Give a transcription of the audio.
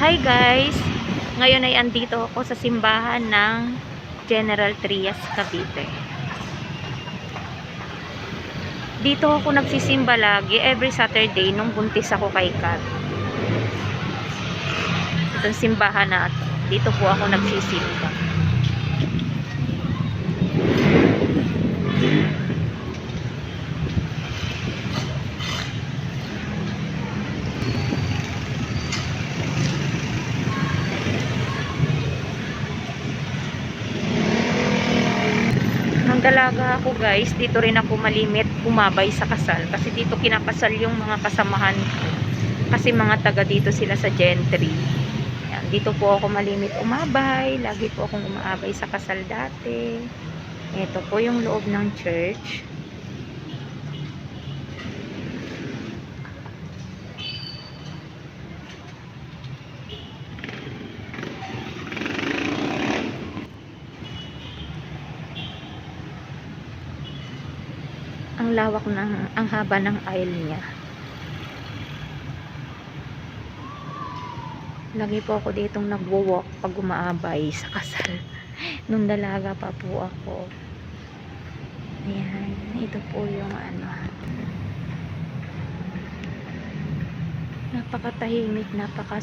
Hi guys! Ngayon ay andito ako sa simbahan ng General Trias Cavite. Dito ako nagsisimba lagi every Saturday nung buntis ako kay Kat. Itong simbahan na ito. Dito po ako nagsisimba. Nang dalaga ako guys, dito rin ako malimit umabay sa kasal. Kasi dito kinakasal yung mga kasamahan ko. Kasi mga taga dito sila sa gentry. Yan, dito po ako malimit umabay. Lagi po akong umaabay sa kasal dati. Ito po yung loob ng church. Ang lawak ng ang haba ng aisle niya. Lagi po ako ditong nagwo-walk pag umaabay sa kasal. Nung dalaga pa po ako. Ayan ito po yung ano. Napakatahimik napaka